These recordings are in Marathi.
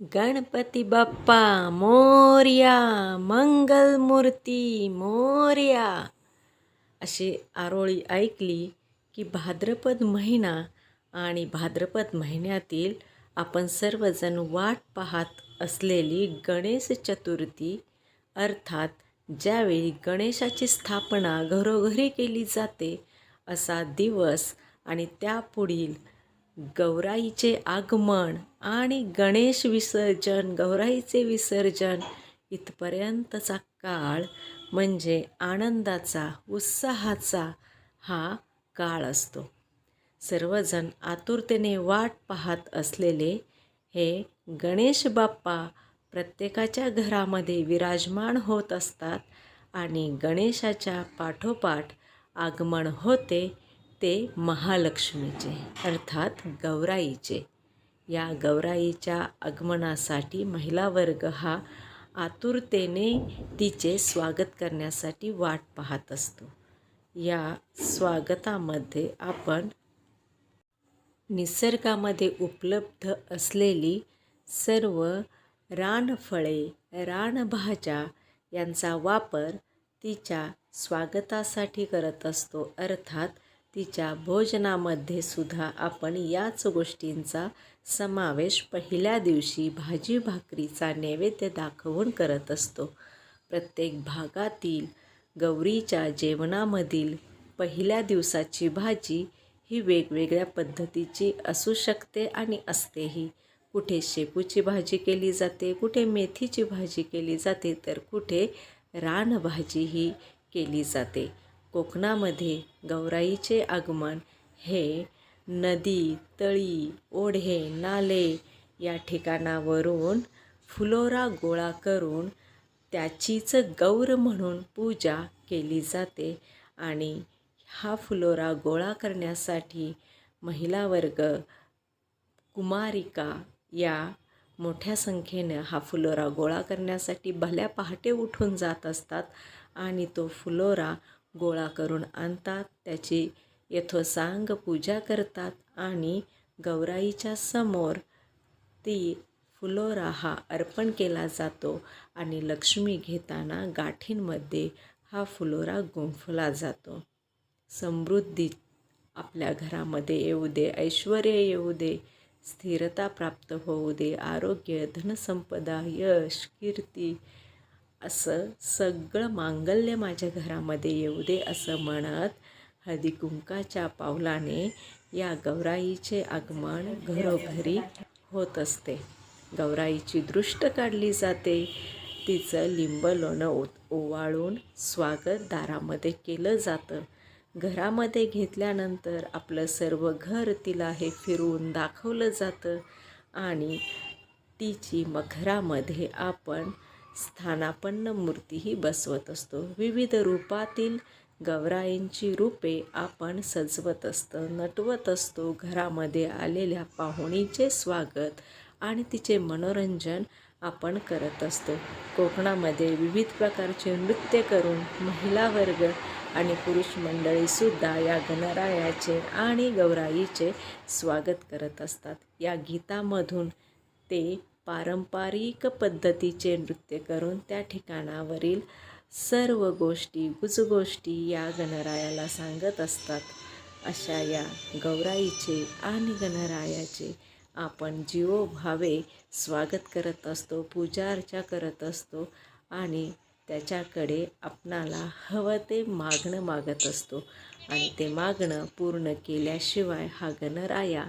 गणपती बाप्पा मोर्या मंगलमूर्ती मोर्या. अशी आरोळी ऐकली की भाद्रपद महिना आणि भाद्रपद महिन्यातील आपण सर्वजण वाट पाहत असलेली गणेश चतुर्थी अर्थात ज्यावेळी गणेशाची स्थापना घरोघरी केली जाते असा दिवस आणि त्यापुढील गौराईचे आगमन आणि गणेश विसर्जन गौराईचे विसर्जन इथपर्यंतचा काळ म्हणजे आनंदाचा उत्साहाचा हा काळ असतो. सर्वजण आतुरतेने वाट पाहत असलेले हे गणेश बाप्पा प्रत्येकाच्या घरामध्ये विराजमान होत असतात आणि गणेशाच्या पाठोपाठ आगमन होते ते महालक्ष्मीचे अर्थात गौराईचे. या गौराईच्या आगमनासाठी महिला वर्ग हा आतुरतेने तिचे स्वागत करण्यासाठी वाट पाहत असतो. या स्वागतामध्ये आपण निसर्गामध्ये उपलब्ध असलेली सर्व रानफळे रानभाज्या यांचा वापर तिच्या स्वागतासाठी करत असतो अर्थात तिच्या भोजनामध्ये सुद्धा आपण याच गोष्टींचा समावेश पहिल्या दिवशी भाजी भाकरीचा नैवेद्य दाखवून करत असतो. प्रत्येक भागातील गौरीच्या जेवणामधील पहिल्या दिवसाची भाजी ही वेगवेगळ्या पद्धतीची असू शकते आणि असतेही. कुठे शेपूची भाजी केली जाते कुठे मेथीची भाजी केली जाते तर कुठे रानभाजीही केली जाते. कोकणामध्ये गौराईचे आगमन हे नदी तळी ओढे नाले या ठिकाणावरून फुलोरा गोळा करून त्याचीच गौर म्हणून पूजा केली जाते आणि हा फुलोरा गोळा करण्यासाठी महिला वर्ग कुमारिका या मोठ्या संख्येनं हा फुलोरा गोळा करण्यासाठी भल्या पहाटे उठून जात असतात आणि तो फुलोरा गोळा करून आणतात. त्याची यथोसांग पूजा करतात आणि गौराईच्या समोर ती फुलोरा हा अर्पण केला जातो आणि लक्ष्मी घेताना गाठींमध्ये हा फुलोरा गुंफला जातो. समृद्धी आपल्या घरामध्ये येऊ दे ऐश्वर येऊ दे स्थिरता प्राप्त होऊ दे आरोग्य धनसंपदा यश कीर्ती असं सगळं मांगल्य माझ्या घरामध्ये येऊ दे असं म्हणत हळदीकुंकाच्या पावलाने या गौराईचे आगमन घरोघरी होत असते. गौराईची दृष्ट काढली जाते. तिचं लिंब लोणं ओ ओवाळून स्वागत दारामध्ये केलं जातं. घरामध्ये घेतल्यानंतर आपलं सर्व घर तिला हे फिरवून दाखवलं जातं आणि तिची मखरामध्ये आपण स्थानापन्न मूर्तीही बसवत असतो. विविध रूपातील गौराईंची रूपे आपण सजवत असतो नटवत असतो. घरामध्ये आलेल्या पाहुणीचे स्वागत आणि तिचे मनोरंजन आपण करत असतो. कोकणामध्ये विविध प्रकारचे नृत्य करून महिला वर्ग आणि पुरुष मंडळीसुद्धा या गणरायाचे आणि गौराईचे स्वागत करत असतात. या गीतामधून ते पारंपरिक पद्धतीचे नृत्य करून त्या ठिकाणावरील सर्व गोष्टी गुजगोष्टी या गणरायाला सांगत असतात. अशा या गौराईचे आणि गणरायाचे आपण जीवोभावे स्वागत करत असतो पूजा अर्चा करत असतो आणि त्याच्याकडे आपणाला हवं ते मागणं मागत असतो. आणि ते मागणं पूर्ण केल्याशिवाय हा गणराया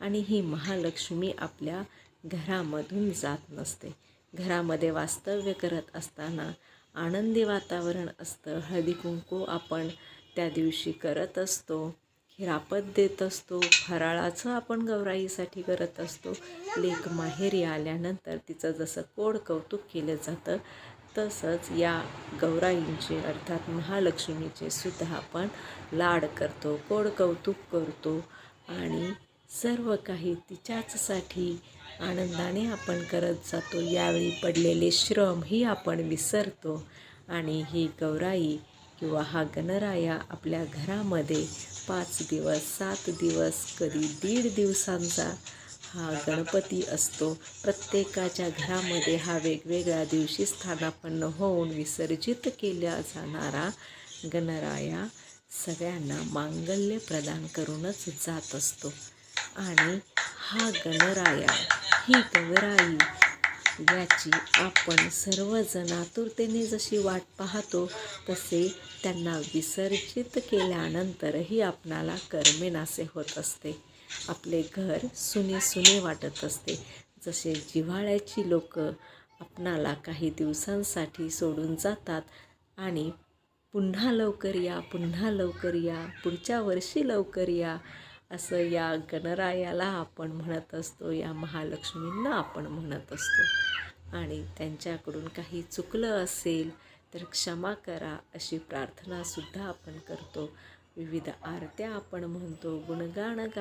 आणि ही महालक्ष्मी आपल्या घरामधून जात नसते. घरामध्ये वास्तव्य करत असताना आनंदी वातावरण असतं. हळदी कुंकू आपण त्या दिवशी करत असतो. हिरापत देत असतो. फराळाचं आपण गौराईसाठी करत असतो. लेक माहेरी आल्यानंतर तिचं जसं कोड कौतुक केलं जातं तसंच या गौराईंचे अर्थात महालक्ष्मीचे सुद्धा आपण लाड करतो कोड कौतुक करतो. आणि सर्व काही तिच्याचसाठी आनंदाने आपण करत जातो. यावेळी पडलेले श्रम ही आपण विसरतो आणि ही गौराई किंवा हा गणराया आपल्या घरामध्ये पाच दिवस सात दिवस कधी दीड दिवसांचा हा गणपती असतो. प्रत्येकाच्या घरामध्ये हा वेगवेगळ्या दिवशी स्थानापन्न होऊन विसर्जित केला जाणारा गणराया सगळ्यांना मांगल्य प्रदान करूनच जात असतो. आणि हा गणराया ही गवराई याची आपण सर्वजण आतुरतेने जशी वाट पाहतो तसे त्यांना विसर्जित केल्यानंतरही आपणाला करमेनासे होत असते. आपले घर सुने सुने वाटत असते. जसे जिव्हाळ्याची लोक आपणाला काही दिवसांसाठी सोडून जातात आणि पुन्हा लवकर या पुन्हा लवकर या पुढच्या वर्षी लवकर या असं या गणरायाला आपण म्हणत असतो या महालक्ष्मींना आपण म्हणत असतो. आणि त्यांच्याकडून काही चुकलं असेल तर क्षमा करा अशी प्रार्थनासुद्धा आपण करतो. विविध आरत्या आपण म्हणतो गुणगाण गा